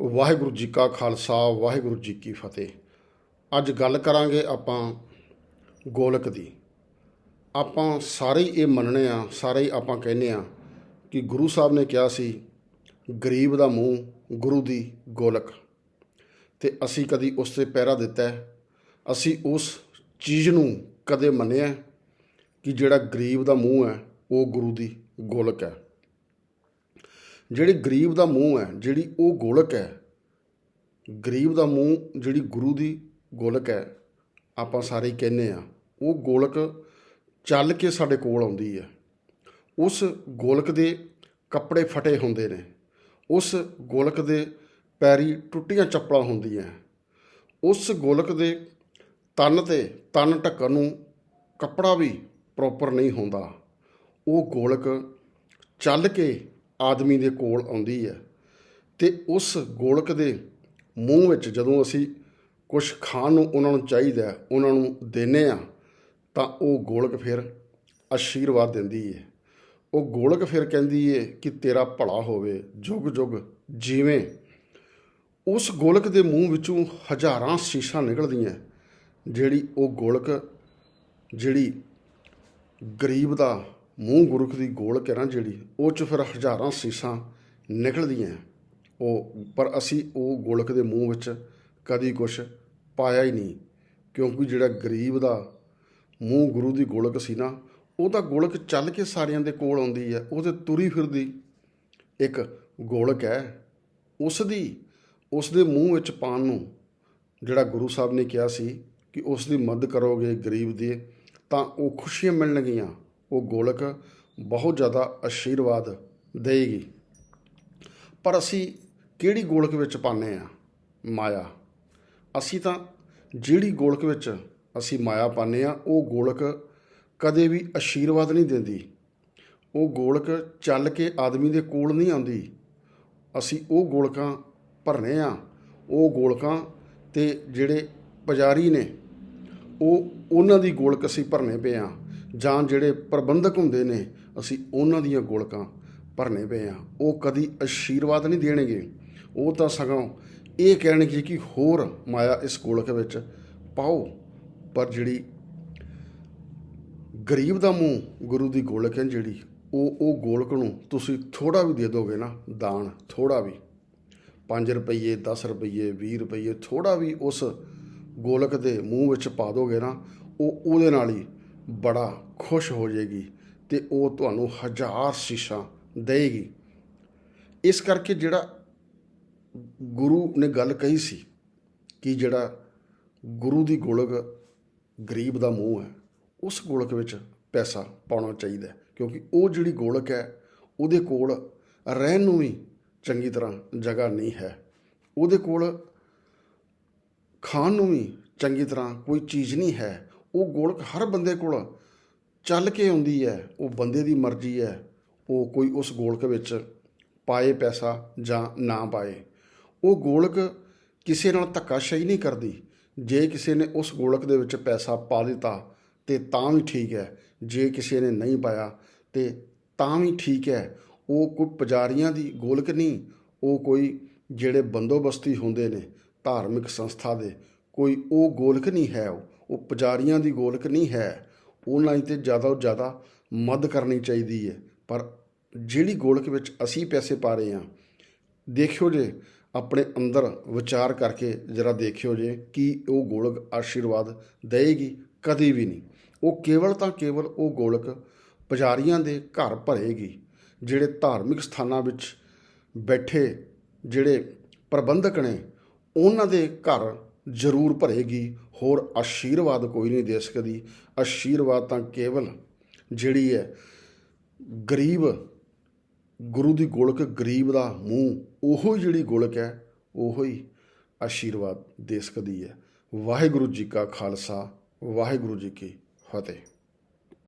ਵਾਹਿਗੁਰੂ ਜੀ ਕਾ ਖਾਲਸਾ, ਵਾਹਿਗੁਰੂ ਜੀ ਕੀ ਫਤਿਹ। ਅੱਜ ਗੱਲ ਕਰਾਂਗੇ ਆਪਾਂ ਗੋਲਕ ਦੀ। ਆਪਾਂ ਸਾਰੇ ਹੀ ਇਹ ਮੰਨਣੇ ਆ, ਸਾਰੇ ਹੀ ਆਪਾਂ ਕਹਿੰਦੇ ਆ ਕਿ ਗੁਰੂ ਸਾਹਿਬ ਨੇ ਕਿਹਾ ਸੀ, ਗਰੀਬ ਦਾ ਮੂੰਹ ਗੁਰੂ ਦੀ ਗੋਲਕ। ਤੇ ਅਸੀਂ ਕਦੀ ਉਸ ਤੇ ਪਹਿਰਾ ਦਿੱਤਾ ਅਸੀਂ ਉਸ ਚੀਜ਼ ਨੂੰ ਕਦੇ ਮੰਨਿਆ ਕਿ ਜਿਹੜਾ ਗਰੀਬ ਦਾ ਮੂੰਹ ਹੈ, ਉਹ ਗੁਰੂ ਦੀ ਗੋਲਕ ਹੈ। ਜਿਹੜੇ ਗਰੀਬ ਦਾ ਮੂੰਹ ਹੈ, ਜਿਹੜੀ ਉਹ ਗੋਲਕ ਹੈ, ਗਰੀਬ ਦਾ ਮੂੰਹ ਜਿਹੜੀ ਗੁਰੂ ਦੀ ਗੋਲਕ ਹੈ, ਆਪਾਂ ਸਾਰੇ ਕਹਿੰਦੇ ਆ ਉਹ ਗੋਲਕ ਚੱਲ ਕੇ ਸਾਡੇ ਕੋਲ ਆਉਂਦੀ ਹੈ। ਉਸ ਗੋਲਕ ਦੇ ਕੱਪੜੇ ਫਟੇ ਹੁੰਦੇ ਨੇ, ਉਸ ਗੋਲਕ ਦੇ ਪੈਰੀ ਟੁੱਟੀਆਂ ਚੱਪਲਾਂ ਹੁੰਦੀਆਂ ਉਸ ਗੋਲਕ ਦੇ ਤਨ ਤੇ ਤਨ ਢੱਕਣ ਨੂੰ ਕੱਪੜਾ ਵੀ ਪ੍ਰੋਪਰ ਨਹੀਂ ਹੁੰਦਾ। ਉਹ ਗੋਲਕ ਚੱਲ ਕੇ ਆਦਮੀ ਦੇ ਕੋਲ ਆਉਂਦੀ ਹੈ। ਤੇ ਉਸ ਗੋਲਕ ਦੇ ਮੂੰਹ ਵਿੱਚ ਜਦੋਂ ਅਸੀਂ ਕੁਝ ਖਾਣ ਨੂੰ ਉਹਨਾਂ ਨੂੰ ਚਾਹੀਦਾ ਉਹਨਾਂ ਨੂੰ ਦਿੰਨੇ ਆ ਤਾਂ ਉਹ ਗੋਲਕ ਫਿਰ ਆਸ਼ੀਰਵਾਦ ਦਿੰਦੀ ਹੈ। ਉਹ ਗੋਲਕ ਫਿਰ ਕਹਿੰਦੀ ਹੈ ਕਿ ਤੇਰਾ ਭਲਾ ਹੋਵੇ, ਜੁਗ ਜੁਗ ਜਿਵੇਂ। ਉਸ ਗੋਲਕ ਦੇ ਮੂੰਹ ਵਿੱਚੋਂ ਹਜ਼ਾਰਾਂ ਸ਼ੀਸ਼ਾਂ ਨਿਕਲਦੀਆਂ ਜਿਹੜੀ ਉਹ ਗੋਲਕ ਜਿਹੜੀ ਗਰੀਬ ਦਾ ਮੂੰਹ ਗੁਰਖ ਦੀ ਗੋਲਕ ਹੈ ਨਾ ਜਿਹੜੀ, ਉਹ ਚ ਫਿਰ ਹਜ਼ਾਰਾਂ ਸੀਸਾਂ ਨਿਕਲਦੀਆਂ। ਉਹ ਪਰ ਅਸੀਂ ਉਹ ਗੋਲਕ ਦੇ ਮੂੰਹ ਵਿੱਚ ਕਦੀ ਕੁਛ ਪਾਇਆ ਹੀ ਨਹੀਂ, ਕਿਉਂਕਿ ਜਿਹੜਾ ਗਰੀਬ ਦਾ ਮੂੰਹ ਗੁਰੂ ਦੀ ਗੋਲਕ ਸੀ ਨਾ, ਉਹ ਤਾਂ ਗੋਲਕ ਚੱਲ ਕੇ ਸਾਰਿਆਂ ਦੇ ਕੋਲ ਆਉਂਦੀ ਹੈ, ਉਹ ਤੇ ਤੁਰੀ ਫਿਰਦੀ। ਇੱਕ ਗੋਲਕ ਹੈ, ਉਸ ਦੀ, ਉਸ ਦੇ ਮੂੰਹ ਵਿੱਚ ਪਾਣ ਨੂੰ ਜਿਹੜਾ ਗੁਰੂ ਸਾਹਿਬ ਨੇ ਕਿਹਾ ਸੀ ਕਿ ਉਸ ਦੀ ਮਦਦ ਕਰੋਗੇ ਗਰੀਬ ਦੀ, ਤਾਂ ਉਹ ਖੁਸ਼ੀਆਂ ਮਿਲਣਗੀਆਂ। ਉਹ ਗੋਲਕ ਬਹੁਤ ਜ਼ਿਆਦਾ ਆਸ਼ੀਰਵਾਦ ਦੇਗੀ ਪਰ ਅਸੀਂ ਕਿਹੜੀ ਗੋਲਕ ਵਿੱਚ ਪਾਉਂਦੇ ਆ ਮਾਇਆ। ਅਸੀਂ ਤਾਂ ਜਿਹੜੀ ਗੋਲਕ ਵਿੱਚ ਅਸੀਂ ਮਾਇਆ ਪਾਉਂਦੇ ਆ ਉਹ ਗੋਲਕ ਕਦੇ ਵੀ ਅਸ਼ੀਰਵਾਦ ਨਹੀਂ ਦਿੰਦੀ। ਉਹ ਗੋਲਕ ਚੱਲ ਕੇ ਆਦਮੀ ਦੇ ਕੋਲ ਨਹੀਂ ਆਉਂਦੀ। ਅਸੀਂ ਉਹ ਗੋਲਕਾਂ ਭਰਨੇ ਆ ਉਹ ਗੋਲਕਾਂ ਤੇ ਜਿਹੜੇ ਪੁਜਾਰੀ ਨੇ, ਉਹ ਉਹਨਾਂ ਦੀ ਗੋਲਕ ਅਸੀਂ ਭਰਨੇ ਪਏ ਆ ਜਾਂ ਜਿਹੜੇ ਪ੍ਰਬੰਧਕ ਹੁੰਦੇ ਨੇ, ਅਸੀਂ ਉਹਨਾਂ ਦੀਆਂ ਗੋਲਕਾਂ ਭਰਨੇ ਪਏ ਆ। ਉਹ ਕਦੀ ਆਸ਼ੀਰਵਾਦ ਨਹੀਂ ਦੇਣਗੇ। ਉਹ ਤਾਂ ਸਗੋਂ ਇਹ ਕਹਿਣਗੇ ਕਿ ਹੋਰ ਮਾਇਆ ਇਸ ਗੋਲਕ ਵਿੱਚ ਪਾਓ। ਪਰ ਜਿਹੜੀ ਗਰੀਬ ਦਾ ਮੂੰਹ ਗੁਰੂ ਦੀ ਗੋਲਕ ਹੈ ਜਿਹੜੀ, ਉਹ ਉਹ ਗੋਲਕ ਨੂੰ ਤੁਸੀਂ ਥੋੜਾ ਵੀ ਦੇ ਦੋਗੇ ਨਾ, ਦਾਨ ਥੋੜਾ ਵੀ। 5 ਰੁਪਏ 10 ਰੁਪਏ 20 ਰੁਪਏ ਥੋੜਾ ਵੀ ਉਸ ਗੋਲਕ ਦੇ ਮੂੰਹ ਵਿੱਚ ਪਾ ਦੋਗੇ ਨਾ, ਉਹ ਉਹਦੇ ਨਾਲ ਹੀ ਬੜਾ ਖੁਸ਼ ਹੋ ਜਾਏਗੀ ਤੇ ਉਹ ਤੁਹਾਨੂੰ ਹਜ਼ਾਰ ਸ਼ੀਸ਼ਾਂ ਦੇਏਗੀ। ਇਸ ਕਰਕੇ ਜਿਹੜਾ ਗੁਰੂ ਨੇ ਗੱਲ ਕਹੀ ਸੀ ਕਿ ਜਿਹੜਾ ਗੁਰੂ ਦੀ ਗੋਲਕ ਗਰੀਬ ਦਾ ਮੂੰਹ ਹੈ, ਉਸ ਗੋਲਕ ਵਿੱਚ ਪੈਸਾ ਪਾਉਣਾ ਚਾਹੀਦਾ ਕਿਉਂਕਿ ਉਹ ਜਿਹੜੀ ਗੋਲਕ ਹੈ, ਉਹਦੇ ਕੋਲ ਰਹਿਣ ਨੂੰ ਵੀ ਚੰਗੀ ਤਰ੍ਹਾਂ ਜਗ੍ਹਾ ਨਹੀਂ ਹੈ। ਉਹਦੇ ਕੋਲ ਖਾਣ ਨੂੰ ਵੀ ਚੰਗੀ ਤਰ੍ਹਾਂ ਕੋਈ ਚੀਜ਼ ਨਹੀਂ ਹੈ ਉਹ ਗੋਲਕ ਹਰ ਬੰਦੇ ਕੋਲ ਚੱਲ ਕੇ ਆਉਂਦੀ ਹੈ, ਉਹ ਬੰਦੇ ਦੀ ਮਰਜ਼ੀ ਹੈ, ਉਹ ਕੋਈ ਉਸ ਗੋਲਕ ਵਿੱਚ ਪਾਏ ਪੈਸਾ ਜਾਂ ਨਾ ਪਾਏ। ਉਹ ਗੋਲਕ ਕਿਸੇ ਨਾਲ ਧੱਕਾਸ਼ਾਹੀ ਨਹੀਂ ਕਰਦੀ। ਜੇ ਕਿਸੇ ਨੇ ਉਸ ਗੋਲਕ ਦੇ ਵਿੱਚ ਪੈਸਾ ਪਾ ਦਿੱਤਾ, ਤੇ ਤਾਂ ਵੀ ਠੀਕ ਹੈ। ਜੇ ਕਿਸੇ ਨੇ ਨਹੀਂ ਪਾਇਆ, ਤੇ ਤਾਂ ਵੀ ਠੀਕ ਹੈ। ਉਹ ਕੋਈ ਪੁਜਾਰੀਆਂ ਦੀ ਗੋਲਕ ਨਹੀਂ। ਉਹ ਕੋਈ ਜਿਹੜੇ ਬੰਦੋਬਸਤੀ ਹੁੰਦੇ ਨੇ ਧਾਰਮਿਕ ਸੰਸਥਾ ਦੇ, ਕੋਈ ਉਹ ਗੋਲਕ ਨਹੀਂ ਹੈ ਉਹ। ਉਹ ਪੁਜਾਰੀਆਂ ਦੀ ਗੋਲਕ ਨਹੀਂ ਹੈ। ਉਹਨਾਂ ਹੀ ਤੇ ਜ਼ਿਆਦਾ ਤੋਂ ਜ਼ਿਆਦਾ ਮਦਦ ਕਰਨੀ ਚਾਹੀਦੀ ਹੈ। ਪਰ ਜਿਹੜੀ ਗੋਲਕ ਵਿੱਚ ਅਸੀਂ ਪੈਸੇ ਪਾ ਰਹੇ ਹਾਂ, ਦੇਖਿਓ ਜੇ, ਆਪਣੇ ਅੰਦਰ ਵਿਚਾਰ ਕਰਕੇ ਜਰਾ ਦੇਖਿਓ ਜੇ ਕਿ ਉਹ ਗੋਲਕ ਆਸ਼ੀਰਵਾਦ ਦੇਵੇਗੀ ਕਦੀ ਵੀ ਨਹੀਂ। ਉਹ ਕੇਵਲ ਤਾਂ ਕੇਵਲ ਉਹ ਗੋਲਕ ਪੁਜਾਰੀਆਂ ਦੇ ਘਰ ਭਰੇਗੀ, ਜਿਹੜੇ ਧਾਰਮਿਕ ਸਥਾਨਾਂ ਵਿੱਚ ਬੈਠੇ ਜਿਹੜੇ ਪ੍ਰਬੰਧਕ ਨੇ, ਉਹਨਾਂ ਦੇ ਘਰ ਜ਼ਰੂਰ ਭਰੇਗੀ ਹੋਰ ਆਸ਼ੀਰਵਾਦ ਕੋਈ ਨਹੀਂ ਦੇ ਸਕਦੀ। ਆਸ਼ੀਰਵਾਦ ਤਾਂ ਕੇਵਲ ਜਿਹੜੀ ਹੈ ਗਰੀਬ, ਗੁਰੂ ਦੀ ਗੋਲਕ ਗਰੀਬ ਦਾ ਮੂੰਹ, ਉਹੋ ਹੀ ਜਿਹੜੀ ਗੋਲਕ ਹੈ, ਉਹੋ ਹੀ ਆਸ਼ੀਰਵਾਦ ਦੇ ਸਕਦੀ ਹੈ। ਵਾਹਿਗੁਰੂ ਜੀ ਕਾ ਖਾਲਸਾ, ਵਾਹਿਗੁਰੂ ਜੀ ਕੀ ਫਤਿਹ।